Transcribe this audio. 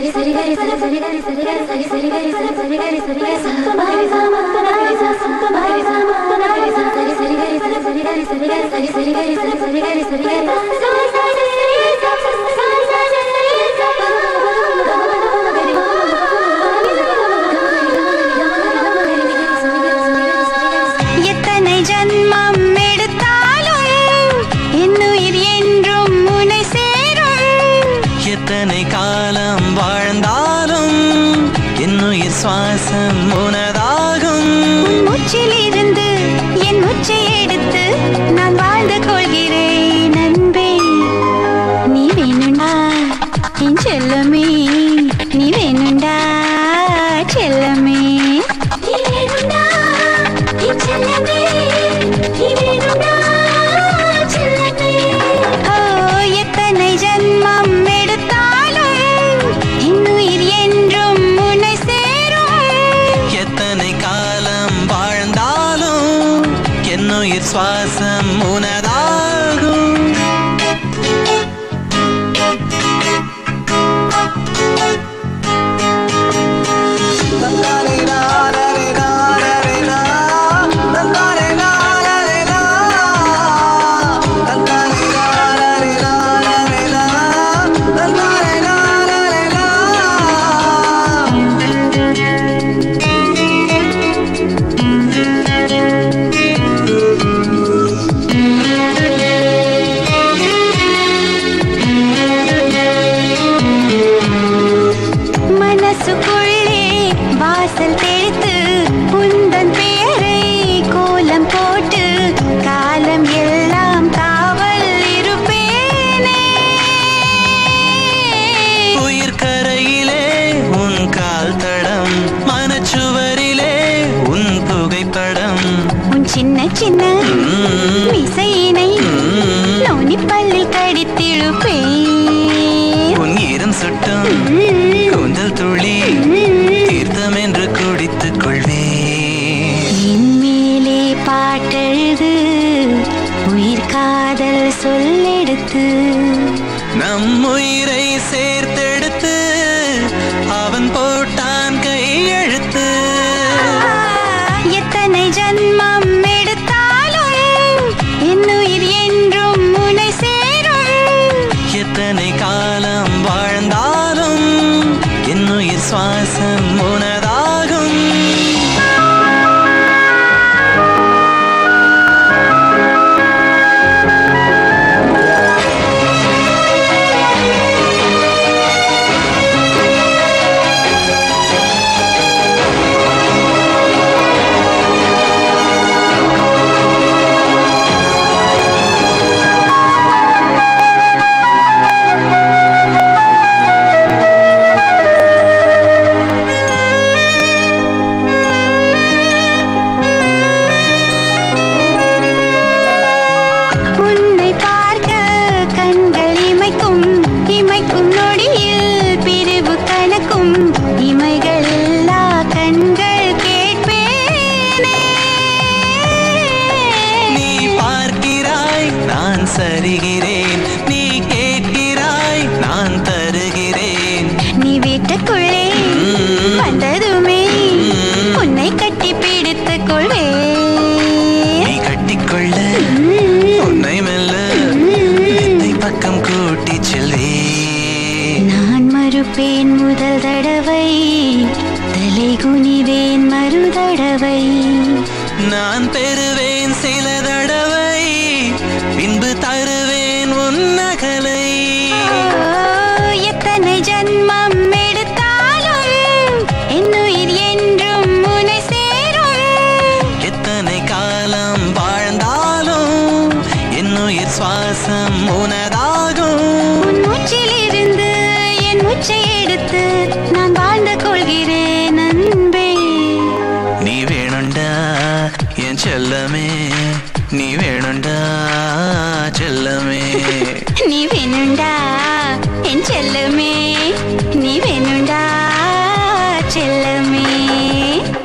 సరి సరి సరి సరి சுவாசம் உனதாகும். உன் மூச்சில் இருந்து என் மூச்சை எடுத்து நான் வாழ்ந்து கொள்கிறேன். என்னுயிர் சுவாசம் தெளித்து உந்தன் பெயரை கோலம் போட்டு காலம் எல்லாம் காவல் இருப்பேனே. உயிர் கரையிலே உன் கால் தடம் மனச்சுவரிலே உன் புகைப்படம் உன் சின்ன சின்ன இசையினை நோனிப்பல்லில் கடித்திழுப்பேன். உன் ஈரம் சுட்டும் காதல் சொல்லெடுத்து. நம் உயிரை சேர்த்தெடுத்து அவன் போட்டான் கையெழுத்து. எத்தனை ஜன்மம் எடுத்தாலும் என்னுயிர் என்றும் உனை சேரும். எத்தனை காலம் வாழ்ந்தாலும் என்னுயிர் சுவாசம் நான் சரிகிறேன் நீ கேட்கிறாய் நான் தருகிறேன். நீ வீட்டுக்குள்ளே வந்ததுமே உன்னை கட்டி பிடித்துக் கொள்வேன் நீ கட்டிக்கொள்ள உன்னை மெல்ல என்னை பக்கம் கூட்டி செல்வேன் நான் மறுப்பேன் முதல் தடவை தலை குனிவேன் மறு தடவை. நான் பெறுவேன் வாழ்ந்து கொள்கிறேன் அன்பே நீ வேணுண்டா என் செல்லமே நீ வேணுண்டா செல்லமே நீ வேணுண்டா என் செல்லமே